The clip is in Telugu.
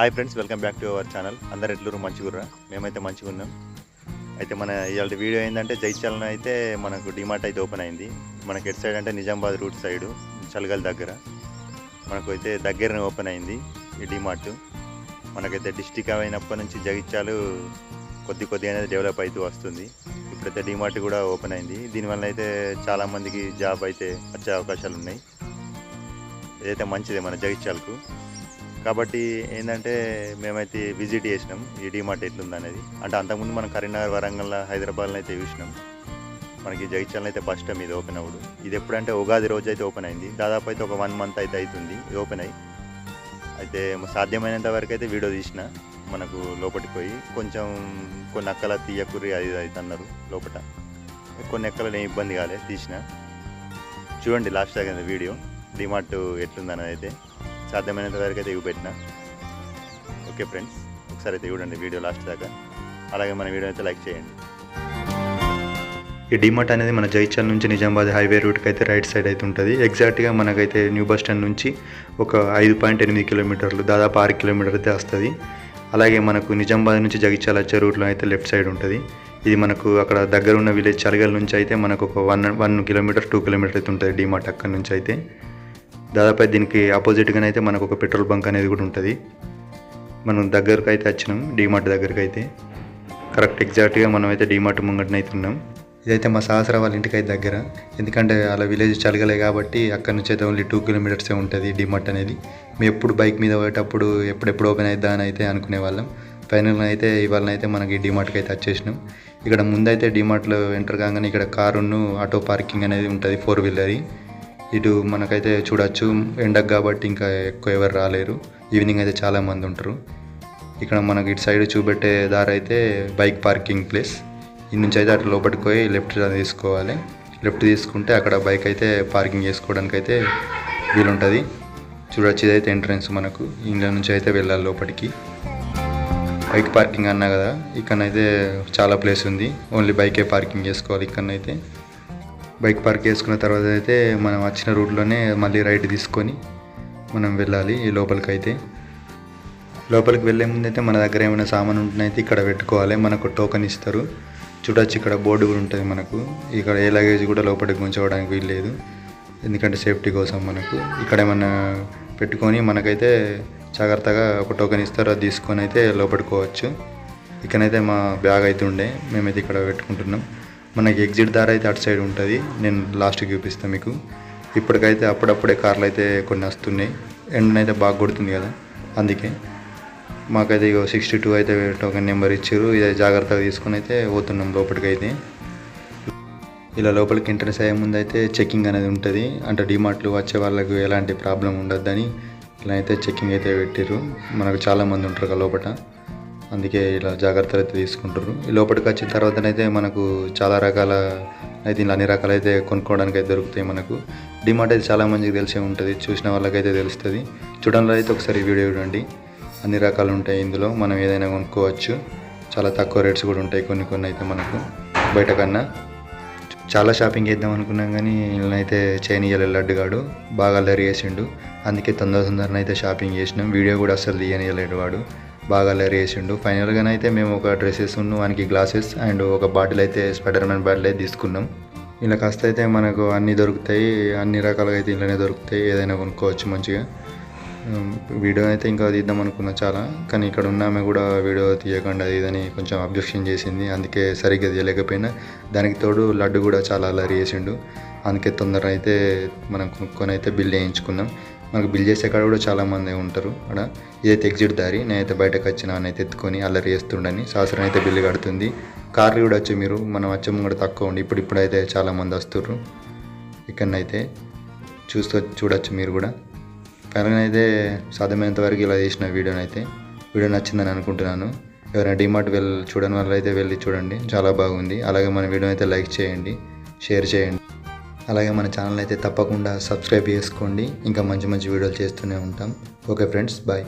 Hi friends welcome back to our channel అందరు ఎట్లూరు మంచిగుర్రా? మేమైతే మంచిగా ఉన్నాం అయితే మన ఇవాళ వీడియో ఏంటంటే జైత్యాలను అయితే మనకు డిమార్ట్ అయితే ఓపెన్ అయింది. మనకి ఎటు సైడ్ అంటే నిజామాబాద్ రూట్ సైడు చలగల్ దగ్గర. మనకు అయితే దగ్గరనే ఓపెన్ అయింది ఈ డిమార్ట్ మనకైతే డిస్టిక్ అయినప్పటి నుంచి జగిత్యాలు కొద్ది కొద్ది అనేది డెవలప్ అవుతూ వస్తుంది. ఇప్పుడైతే డిమార్ట్ కూడా ఓపెన్ అయింది. దీనివల్ల అయితే చాలామందికి జాబ్ అయితే వచ్చే అవకాశాలు ఉన్నాయి ఇదైతే మంచిదే మన జగిత్యాలకు. కాబట్టి ఏంటంటే మేమైతే విజిట్ చేసినాం. ఈ డిమార్ట్ ఎట్లుంది అనేది అంటే అంతకుముందు మనం కరీంనగర్ వరంగల్ హైదరాబాద్లో అయితే చూసినాం. మనకి జగిత్యాల అయితే ఫస్ట్ టైం ఇది ఓపెన్ అవ్వడు. ఇది ఎప్పుడంటే ఉగాది రోజు అయితే ఓపెన్ అయింది. దాదాపు అయితే ఒక వన్ మంత్ అయితే అవుతుంది ఇది ఓపెన్ అయ్యి అయితే సాధ్యమైనంత వరకు అయితే వీడియో తీసిన మనకు లోపలికి పోయి. కొంచెం కొన్ని అక్కల తీయకుర్రి అది అయితే అన్నారు లోపల కొన్ని ఎక్కల ఏం ఇబ్బంది కాలేదు తీసిన. చూడండి లాస్ట్ దాకా వీడియో. డిమార్ట్ ఎట్లుందనేది అయితే. సాధ్యమైనంత వరకు అయితే ఇవి పెట్టిన. ఓకే ఫ్రెండ్స్ ఒకసారి అయితే చూడండి వీడియో లాస్ట్ దాకా. అలాగే మన వీడియో అయితే లైక్ చేయండి. ఈ డిమార్ట్ అనేది మన జైచల్ నుంచి నిజామాబాద్ హైవే రూట్కి అయితే రైట్ సైడ్ అయితే ఉంటుంది. ఎగ్జాక్ట్గా మనకైతే న్యూ బస్ స్టాండ్ నుంచి ఒక ఐదు పాయింట్ ఎనిమిది కిలోమీటర్లు దాదాపు ఆరు కిలోమీటర్ అయితే వస్తుంది. అలాగే మనకు నిజామాబాద్ నుంచి జగిత్యాల వచ్చే రూట్లో అయితే లెఫ్ట్ సైడ్ ఉంటుంది. ఇది మనకు అక్కడ దగ్గర ఉన్న విలేజ్ చలగల్ నుంచి అయితే మనకు ఒక one one kilometre two kilometre అయితే ఉంటుంది డిమార్ట్ అక్కడ నుంచి అయితే. దాదాపు దీనికి ఆపోజిట్గానే అయితే మనకు ఒక పెట్రోల్ బంక్ అనేది కూడా ఉంటుంది. మనం దగ్గరకు అయితే వచ్చినాం డీమార్ట్ దగ్గరికి అయితే కరెక్ట్ ఎగ్జాక్ట్గా మనం అయితే డీమార్ట్ ముంగటన అయితే ఉన్నాం. ఇదైతే మా సహస్ర వాళ్ళ ఇంటికి అయితే దగ్గర. ఎందుకంటే అలా విలేజ్ చలగలే కాబట్టి అక్కడ నుంచి అయితే ఓన్లీ టూ కిలోమీటర్సే ఉంటుంది డీమార్ట్ అనేది. మేము ఎప్పుడు బైక్ మీద పోయేటప్పుడు ఎప్పుడెప్పుడు ఓపెన్ అవుద్దా అని అయితే అనుకునే వాళ్ళం. ఫైనల్ అయితే ఇవాళ అయితే మనకి డిమార్ట్కి అయితే వచ్చేసినాం. ఇక్కడ ముందైతే డిమార్ట్లో ఎంటర్ కాగానే ఇక్కడ కారును ఆటో పార్కింగ్ అనేది ఉంటుంది ఫోర్ వీలర్ ఇటు మనకైతే చూడొచ్చు ఎండకు కాబట్టి ఇంకా ఎక్కువ ఎవరు రాలేరు. ఈవినింగ్ అయితే చాలా మంది ఉంటారు. ఇక్కడ మనకి ఇటు సైడ్ చూపెట్టే దారి అయితే బైక్ పార్కింగ్ ప్లేస్ ఈ నుంచి అయితే అటు లోపలికి పోయి లెఫ్ట్ తీసుకోవాలి. లెఫ్ట్ తీసుకుంటే అక్కడ బైక్ అయితే పార్కింగ్ చేసుకోవడానికి అయితే వీలుంటుంది. చూడొచ్చు ఇదైతే ఎంట్రన్స్ మనకు. ఇంట్లో నుంచి అయితే వెళ్ళాలి లోపలికి. బైక్ పార్కింగ్ అన్నా కదా ఇక్కడనైతే చాలా ప్లేస్ ఉంది. ఓన్లీ బైకే పార్కింగ్ చేసుకోవాలి ఇక్కడనైతే. బైక్ పార్క్ చేసుకున్న తర్వాత అయితే మనం వచ్చిన రూట్లోనే మళ్ళీ రైట్ తీసుకొని మనం వెళ్ళాలి ఈ లోపలికి అయితే లోపలికి వెళ్ళే ముందు అయితే మన దగ్గర ఏమైనా సామాన్ ఉంటున్నైతే ఇక్కడ పెట్టుకోవాలి. మనకు టోకెన్ ఇస్తారు. చూడొచ్చు ఇక్కడ బోర్డు కూడా ఉంటుంది మనకు. ఇక్కడ ఏ లగేజ్ కూడా లోపలికి ఉంచుకోవడానికి వీల్లేదు ఎందుకంటే సేఫ్టీ కోసం మనకు. ఇక్కడ ఏమన్నా పెట్టుకొని మనకైతే జాగ్రత్తగా ఒక టోకెన్ ఇస్తారు. అది తీసుకొని అయితే లోపడుకోవచ్చు ఇక్కడైతే మా బ్యాగ్ అయితే ఉండే. మేమైతే ఇక్కడ పెట్టుకుంటున్నాం. మనకి ఎగ్జిట్ దారి అయితే అటు సైడ్ ఉంటుంది. నేను లాస్ట్కి చూపిస్తాను మీకు. ఇప్పటికైతే అప్పుడప్పుడే కార్లు అయితే కొన్ని వస్తున్నాయి. ఎండనైతే బాగా కొడుతుంది కదా. అందుకే మాకైతే ఇగో సిక్స్టీ టూ అయితే టోకెన్ నెంబర్ ఇచ్చారు. ఇది జాగ్రత్తగా తీసుకొని అయితే పోతున్నాం లోపలికైతే. ఇలా లోపలికి ఎంట్రెన్స్ అయ్యే ముందు అయితే చెకింగ్ అనేది ఉంటుంది. అంటే డిమార్ట్లు వచ్చే వాళ్ళకు ఎలాంటి ప్రాబ్లం ఉండొద్దని ఇలా అయితే చెకింగ్ అయితే పెట్టారు మనకు చాలామంది ఉంటారు కదా లోపల అందుకే ఇలా జాగ్రత్తలు అయితే తీసుకుంటారు ఈ లోపలికి వచ్చిన తర్వాతనైతే మనకు చాలా రకాల అయితే ఇలా అన్ని రకాలు అయితే కొనుక్కోవడానికి అయితే దొరుకుతాయి మనకు. డిమార్ట్ అయితే చాలా మందికి తెలిసే ఉంటుంది చూసిన వాళ్ళకైతే తెలుస్తుంది. చూడంలో అయితే ఒకసారి వీడియో చూడండి. అన్ని రకాలు ఉంటాయి ఇందులో మనం ఏదైనా కొనుక్కోవచ్చు. చాలా తక్కువ రేట్స్ కూడా ఉంటాయి కొన్ని కొన్ని అయితే మనకు. బయట కన్నా చాలా షాపింగ్ చేద్దాం అనుకున్నాం కానీ అయితే చేయనీయాలి లడ్డుగాడు బాగా అల్లరి చేసిండు అందుకే తొందర తొందరనైతే అయితే షాపింగ్ చేసినాం. వీడియో కూడా అసలు తీయనీయలేడు వాడు. బాగా అల్లరి చేసిండు. ఫైనల్గానైతే మేము ఒక డ్రెస్సెస్ ఉన్న వానికి గ్లాసెస్ అండ్ ఒక బాటిల్ అయితే స్పైడర్ మ్యాన్ బాటిల్ అయితే తీసుకున్నాం. ఇలా కాస్త అయితే మనకు అన్నీ దొరుకుతాయి అన్ని రకాలుగా అయితే ఇంట్లోనే దొరుకుతాయి ఏదైనా కొనుక్కోవచ్చు మంచిగా. వీడియో అయితే ఇంకా తీద్దాం అనుకున్నా చాలా కానీ ఇక్కడ ఉన్న ఆమె కూడా వీడియో తీయకుండా ఇదని కొంచెం అబ్జెక్షన్ చేసింది. అందుకే సరిగ్గా తీయలేకపోయినా దానికి తోడు లడ్డు కూడా చాలా అలరి చేసిండు. అందుకే తొందర అయితే మనం కొనుక్కొని అయితే బిల్ చేయించుకున్నాం. మనకు బిల్ చేసే కాడ కూడా చాలామంది ఉంటారు. అక్కడ ఇదైతే ఎగ్జిట్ దారి నేనైతే బయటకు వచ్చిన అయితే ఎత్తుకొని అల్లరి చేస్తుండని సాసరం అయితే బిల్లు కడుతుంది. కార్లు కూడా వచ్చి మీరు మనం వచ్చే ముంగడ తక్కువ ఉండి ఇప్పుడు ఇప్పుడైతే చాలామంది వస్తుర్రు. ఇక్కడనైతే చూస్తూ చూడొచ్చు మీరు కూడా. ఫైనల్గా అయితే సాధ్యమైనంత వరకు ఇలా చేసిన వీడియోని అయితే వీడియో నచ్చిందని అనుకుంటున్నాను. ఎవరైనా డిమార్ట్ వెళ్ళి చూడని వాళ్ళు అయితే వెళ్ళి చూడండి. చాలా బాగుంది. అలాగే మన వీడియో అయితే లైక్ చేయండి షేర్ చేయండి. అలాగే మన ఛానల్ అయితే తప్పకుండా సబ్స్క్రైబ్ చేసుకోండి. ఇంకా మంచి మంచి వీడియోలు చేస్తూనే ఉంటాం. Okay friends bye.